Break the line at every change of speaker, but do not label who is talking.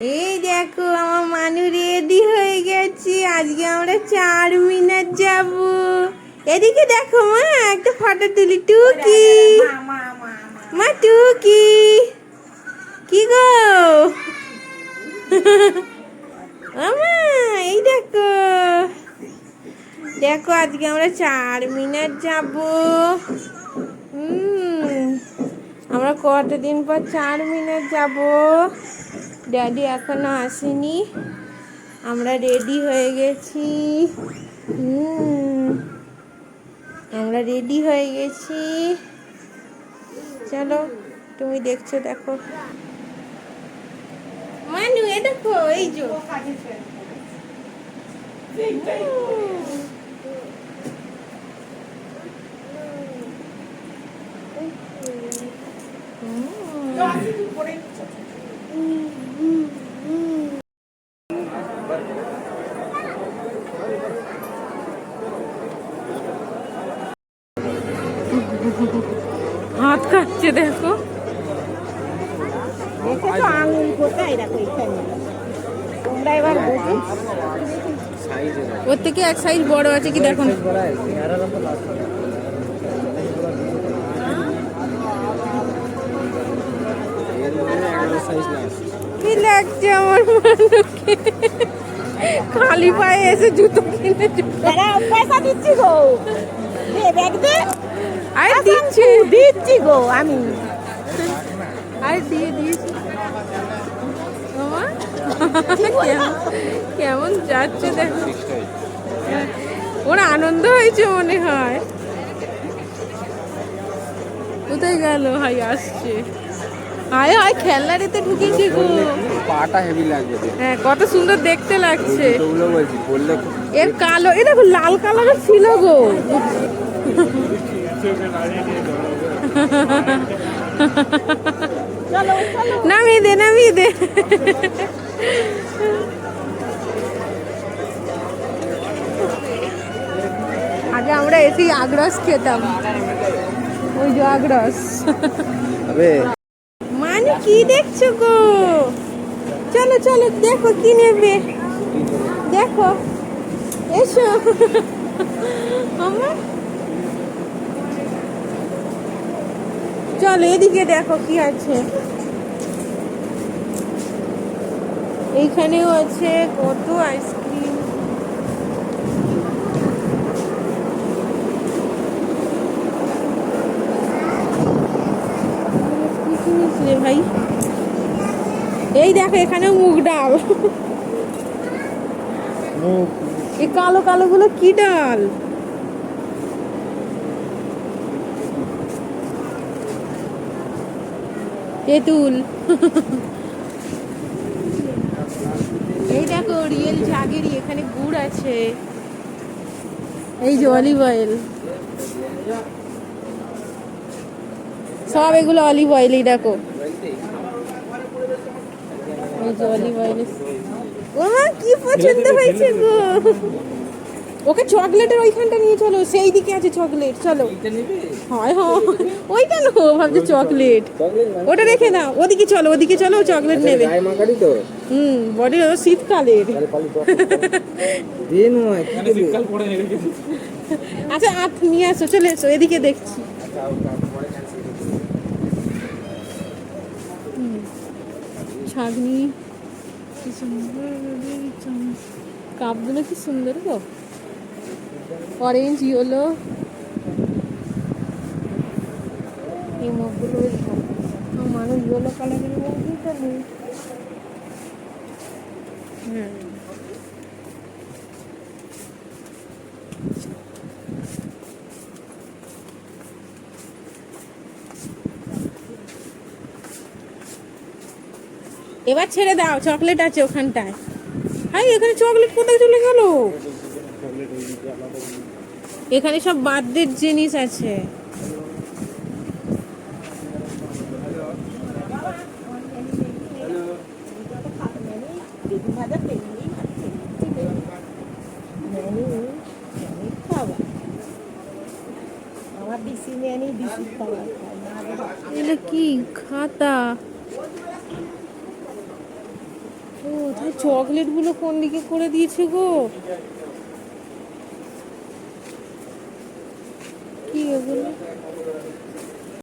এই দেখো, আমার মানু রেডি হয়ে গেছে। আজকে আমরা চার মিনার যাব। এদিকে দেখো, মা, একটা ফটো তুলি। টুকি। মা, টুকি। কি গো? এই দেখো। দেখো, আজকে আমরা চার মিনার যাব। হুম আমরা কটা দিন পর চার মিনিট যাব? ড্যাডি এখনও আসেনি। আমরা রেডি হয়ে গেছি। আমরা রেডি হয়ে গেছি। চলো, তুমি দেখছ, দেখো। মানু, এ দেখো, এই যে। হাত কাটছে দেখো।
দেখেছ আঙুল কোথায়? দেখো এখানে। তোমরা এবার বুঝো
ওর থেকে এক সাইজ বড় আছে কি দেখো কি লাগছে আমার মানুষকে? খালি পায়ে এসে জুতো কিনে
পয়সা দিচ্ছি গো। ব্যাগ দে।
আরে দিচ্ছে।
দিচ্ছি গো আমি।
আরে দিয়ে দিয়েছি কেমন- যাচ্ছে দেখো। ওর আনন্দ হয়েছে মনে হয়। কোথায় গেল হাই আসছে। হায় হায় খেলনারিতে ঢুকেছে গো।
পাটা হেভি লাগবে
হ্যাঁ কত সুন্দর দেখতে লাগছে। এর কালো এ দেখো লাল কালারের ছিল গো। নামিয়ে দে নামিয়ে দে। আগে আমরা এসি আগ্রস খেতাম। ওই যে আগ্রস।
হবে
মানে কি দেখছ গো? চলো চলো, দেখো কি নেবে। দেখো, এসো। আমার? চলো, এদিকে দেখো কি আছে। এইখানেও আছে কত আইসক্রিম কি কিনিস রে ভাই। এই দেখো এখানেও মুগ ডাল। এই কালো কালো গুলো কি ডাল? তেঁতুল। এই দেখো রিয়েল ঝাগেরি এখানে গুড় আছে। এই যে অলিভ অয়েল। সব এগুলো অলিভ অয়েলই দেখো। অলিভ অয়েল ও কি পছন্দ হয়েছে গো। ওকে চকলেটের ওইখানটা নিয়ে চলো সেই দিকে আছে চকলেট চলো। হয় হয়। ওইটা না ভাবছে চকলেট ওটা রেখে দাও ওদিকে চলো ওদিকে চলো চকলেট নেবে।
মাখারি তো?
হুম বডি শীতকালের। আচ্ছা আপ নিয়ে আসো চলে এসো এদিকে দেখছি। ছাগনি কি সুন্দর কাপগুলো কি সুন্দর গো। অরেঞ্জ ইয়েলো এই মগগুলো বেশ ইয়েলো কালারের মগগুলোটা নেই। হুম। এবার ছেড়ে দাও চকলেট আছে ওখানটায়। হাই এখানে চকলেট কোথায় চলে গেল? এখানে সব বার্থডের জিনিস আছে।
বেগুন ভাজা তেমনি খাওয়া আমার দিছি নিয়ে নি দিছি খাওয়া খাই না আগে
এটা কি খাতা ও তাই চকলেটগুলো কোন দিকে করে দিয়েছে গো?